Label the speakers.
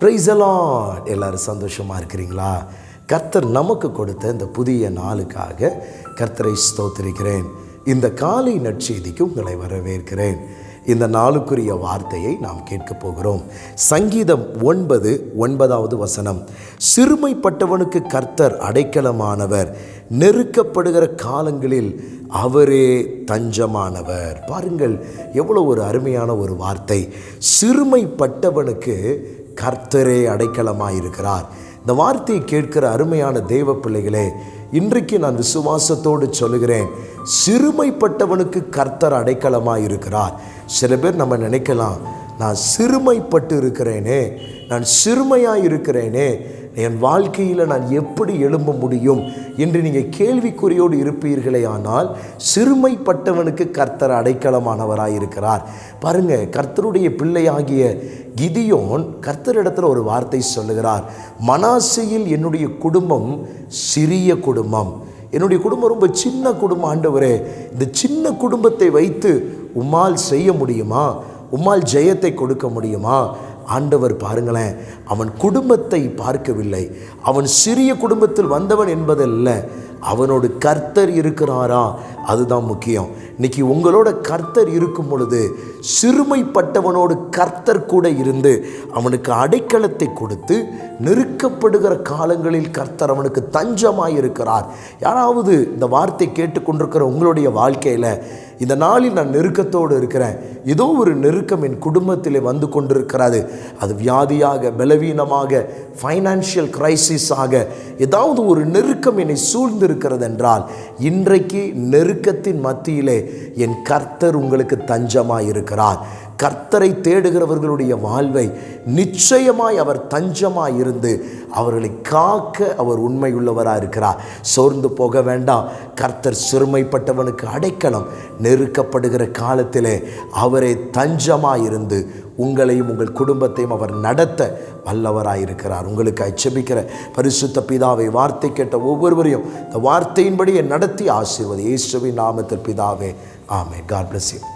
Speaker 1: ப்ரைஸலாட் எல்லோரும் சந்தோஷமாக இருக்கிறீங்களா? கர்த்தர் நமக்கு கொடுத்த இந்த புதிய நாளுக்காக கர்த்தரை ஸ்தோத்திருக்கிறேன். இந்த காலை நற்செய்திக்கு உங்களை வரவேற்கிறேன். இந்த நாளுக்குரிய வார்த்தையை நாம் கேட்கப் போகிறோம். சங்கீதம் ஒன்பது ஒன்பதாவது வசனம். சிறுமைப்பட்டவனுக்கு கர்த்தர் அடைக்கலமானவர். நெருக்கப்படுகிற காலங்களில் அவரே தஞ்சமானவர். பாருங்கள் எவ்வளோ ஒரு அருமையான ஒரு வார்த்தை. சிறுமைப்பட்டவனுக்கு கர்த்தரே அடைக்கலமாக இருக்கிறார் இந்த வார்த்தையை கேட்கிற அருமையான தெய்வ பிள்ளைகளே இன்றைக்கு நான் விசுவாசத்தோடு சொல்லுகிறேன் சிறுமைப்பட்டவனுக்கு கர்த்தர் அடைக்கலமாக இருக்கிறார் சில பேர் நம்ம நினைக்கலாம் நான் சிறுமைப்பட்டு இருக்கிறேனே நான் சிறுமையாக இருக்கிறேனே என் வாழ்க்கையில் நான் எப்படி எழும்ப முடியும் என்று நீங்கள் கேள்விக்குறியோடு இருப்பீர்களே ஆனால் சிறுமைப்பட்டவனுக்கு கர்த்தர் அடைக்கலமானவராக இருக்கிறார் பாருங்க கர்த்தருடைய பிள்ளையாகிய கிதியோன் கர்த்தரிடத்தில் ஒரு வார்த்தை சொல்லுகிறார். மனாசையில் என்னுடைய குடும்பம் சிறிய குடும்பம். என்னுடைய குடும்பம் ரொம்ப சின்ன குடும்பம் ஆண்டவரே. இந்த சின்ன குடும்பத்தை வைத்து உம்மால் செய்ய முடியுமா? உம்மால் ஜெயத்தை கொடுக்க முடியுமா? ஆண்டவர் பாருங்களேன் அவன் குடும்பத்தை பார்க்கவில்லை. அவன் சிறிய குடும்பத்தில் வந்தவன் என்பதல்ல அவனோடு கர்த்தர் இருக்கிறாரா? அதுதான் முக்கியம். இன்னைக்கு உங்களோட கர்த்தர் இருக்கும் பொழுது சிறுமைப்பட்டவனோடு கர்த்தர் கூட இருந்து அவனுக்கு அடைக்கலத்தை கொடுத்து நெருக்கப்படுகிற காலங்களில் கர்த்தர் அவனுக்கு தஞ்சமாக இருக்கிறார் யாராவது இந்த வார்த்தை கேட்டுக்கொண்டிருக்கிற உங்களுடைய வாழ்க்கையில் இந்த நாளில் நான் நெருக்கத்தோடு இருக்கிறேன். ஏதோ ஒரு நெருக்கம் என் குடும்பத்தில் வந்து கொண்டிருக்கிறது. அது வியாதியாக பலவீனமாக ஃபைனான்ஷியல் கிரைசிஸாக ஏதாவது ஒரு நெருக்கம் என்னை சூழ்ந்திருக்கிறது என்றால் இன்றைக்கு நெருக்கத்தின் மத்தியிலே என் கர்த்தர் உங்களுக்கு தஞ்சமாக இருக்கிறார் கர்த்தரை தேடுகிறவர்களுடைய வாழ்வை நிச்சயமாய் அவர் தஞ்சமாய் இருந்து அவர்களை காக்க அவர் உண்மையுள்ளவராக இருக்கிறார். சோர்ந்து போக வேண்டாம். கர்த்தர் சிறுமைப்பட்டவனுக்கு அடைக்கலம் நெருக்கப்படுகிற காலத்திலே அவரை தஞ்சமாய் இருந்து உங்களையும் உங்கள் குடும்பத்தையும் அவர் நடத்த வல்லவராக இருக்கிறார். உங்களுக்கு அச்சபிக்கிற பரிசுத்த பிதாவை வார்த்தை கேட்ட ஒவ்வொருவரையும் இந்த வார்த்தையின்படியே நடத்தி ஆசீர்வது இயேசுவின் நாமத்தில் பிதாவே ஆமே காட் பிளஸ் யூ